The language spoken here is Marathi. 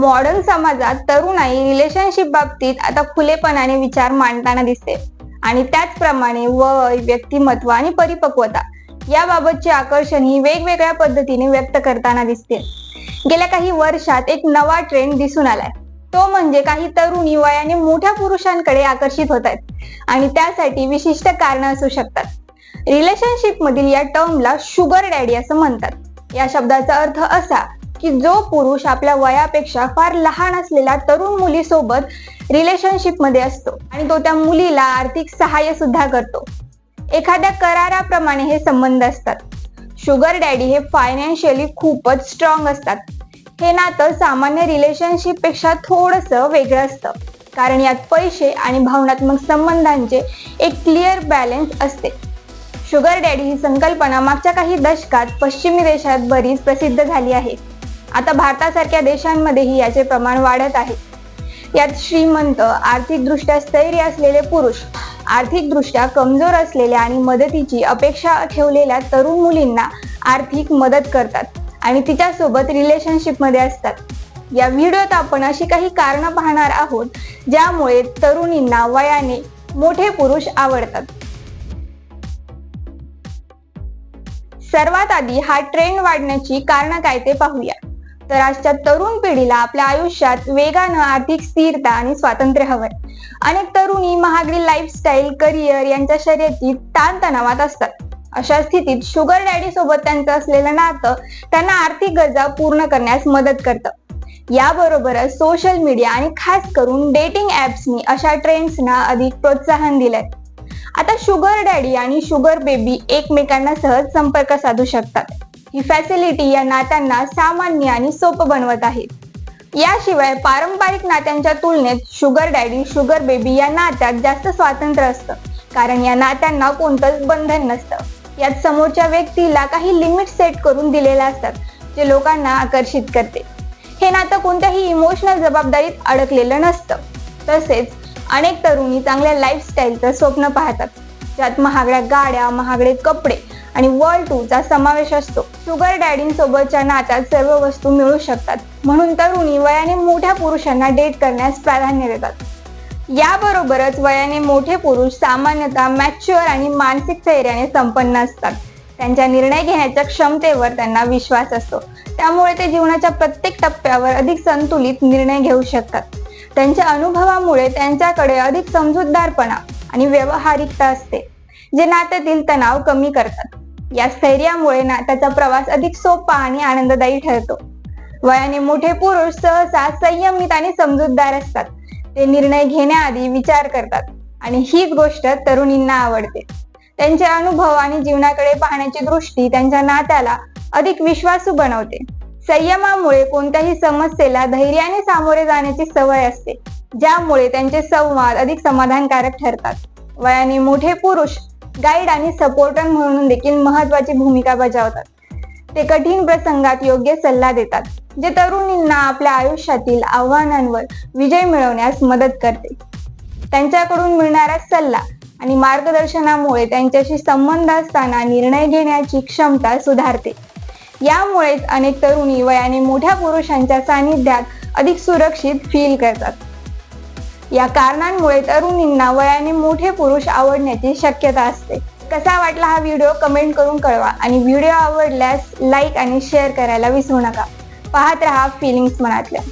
मॉडर्न समाजात तरुणाई रिलेशनशिप बाबतीत आता खुलेपणाने विचार मांडताना दिसते. आणि त्याचप्रमाणे वय व्यक्तिमत्व आणि परिपक्वता याबाबतचे आकर्षण ही वेगवेगळ्या पद्धतीने व्यक्त करताना दिसते. गेल्या काही वर्षात एक नवा ट्रेंड दिसून आलाय. तो म्हणजे काही तरुणी वयाने मोठ्या पुरुषांकडे आकर्षित होत आहेत. आणि त्यासाठी विशिष्ट कारण असू शकतात. रिलेशनशिप मधील या टर्मला शुगर डॅडी असं म्हणतात. या शब्दाचा अर्थ असा की जो पुरुष आपल्या वयापेक्षा फार लहान असलेल्या तरुण मुलीसोबत रिलेशनशिपमध्ये असतो आणि तो त्या मुलीला आर्थिक सहाय्य सुद्धा करतो. एखाद्या कराराप्रमाणे हे संबंध असतात. शुगर डॅडी हे फायनान्शियली खूपच स्ट्रॉंग असतात. हे नातं सामान्य रिलेशनशिपपेक्षा वेगळं असतं. कारण यात पैसे आणि भावनात्मक संबंधांचे एक क्लिअर बॅलन्स असते. शुगर डॅडी ही संकल्पना मागच्या काही दशकात पश्चिमी देशात बरीच प्रसिद्ध झाली आहे. आता भारतासारख्या देशांमध्येही याचे प्रमाण वाढत आहे. यात श्रीमंत आर्थिकदृष्ट्या स्थैर्य असलेले पुरुष आर्थिकदृष्ट्या कमजोर असलेल्या आणि मदतीची अपेक्षा ठेवलेल्या तरुण मुलींना आर्थिक मदत करतात आणि तिच्यासोबत रिलेशनशिपमध्ये असतात. या व्हिडिओत आपण अशी काही कारणं पाहणार आहोत ज्यामुळे तरुणींना वयाने मोठे पुरुष आवडतात. सर्वात आधी हा ट्रेंड वाढण्याची कारणं काय ते पाहूया. तर आजच्या तरुण पिढीला आपल्या आयुष्यात वेगानं आर्थिक स्थिरता आणि स्वातंत्र्य हवंय. अनेक तरुणी महागडी लाईफस्टाईल करिअर यांच्या शर्यतीत ताणतणावात असतात. अशा स्थितीत शुगर डॅडी सोबत त्यांचं असलेलं नातं त्यांना आर्थिक गरजा पूर्ण करण्यास मदत करतं. याबरोबरच सोशल मीडिया आणि खास करून डेटिंग ऍप्सनी अशा ट्रेंड्सना अधिक प्रोत्साहन दिलंय. आता शुगर डॅडी आणि शुगर बेबी एकमेकांना सहज संपर्क साधू शकतात. ही फॅसिलिटी या नात्यांना सामान्य आणि सोपं बनवत आहे याशिवाय पारंपरिक नात्यांच्या तुलनेत शुगर डॅडी शुगर बेबी या नात्यात जास्त स्वातंत्र्य असतं. कारण या नात्यांना कोणतंच बंधन नसतं. यात समोरच्या व्यक्तीला काही लिमिट सेट करून दिलेल्या असतात जे लोकांना आकर्षित करते. हे नातं कोणत्याही इमोशनल जबाबदारीत अडकलेलं नसतं. तसेच अनेक तरुणी चांगल्या लाईफस्टाईलचं स्वप्न पाहतात. ज्यात महागड्या गाड्या महागडे कपडे आणि वर्ल्ड टूचा समावेश असतो. शुगर डॅडींसोबतच्या नात्यात सर्व वस्तू मिळू शकतात. म्हणून तरुणी वयाने मोठ्या पुरुषांना डेट करण्यास प्राधान्य देतात. याबरोबरच वयाने मोठे पुरुष सामान्यतः मॅच्युअर आणि मानसिक स्थैर्याने संपन्न असतात. त्यांच्या निर्णय घेण्याच्या क्षमतेवर त्यांना विश्वास असतो. त्यामुळे ते जीवनाच्या प्रत्येक टप्प्यावर अधिक संतुलित निर्णय घेऊ शकतात. त्यांच्या अनुभवामुळे त्यांच्याकडे अधिक समजूतदारपणा आणि व्यवहारिकता असते जे नात्यातील तणाव कमी करतात. या स्थैर्यामुळे नात्याचा प्रवास अधिक सोपा आणि आनंददायी ठरतो. वयाने मोठे पुरुष सहसा संयमित आणि समजूतदार असतात. ते निर्णय घेण्याआधी विचार करतात आणि हीच गोष्ट तरुणींना आवडते. त्यांचे अनुभव आणि जीवनाकडे पाहण्याची दृष्टी त्यांच्या नात्याला अधिक विश्वासू बनवते. संयमामुळे कोणत्याही समस्येला धैर्याने सामोरे जाण्याची सवय असते ज्यामुळे त्यांचे संवाद अधिक समाधानकारक ठरतात. वयाने मोठे पुरुष गाईड आणि सपोर्टर म्हणून देखील महत्वाची भूमिका बजावतात. ते कठीण प्रसंगात योग्य सल्ला देतात जे तरुणींना आपल्या आयुष्यातील आव्हानांवर विजय मिळवण्यास मदत करते. त्यांच्याकडून मिळणारा सल्ला आणि मार्गदर्शनामुळे त्यांच्याशी संबंध असताना निर्णय घेण्याची क्षमता सुधारते. यामुळेच अनेक तरुणी वयाने मोठ्या पुरुषांच्या सानिध्यात अधिक सुरक्षित फील करतात. या कारणांमुळे तरुणींना वयाने मोठे पुरुष आवडण्याची शक्यता असते. कसा वाटला हा व्हिडिओ कमेंट करून कळवा आणि व्हिडिओ आवडल्यास लाईक आणि शेअर करायला विसरू नका. पाहत रहा फिलिंग्स मनातल्या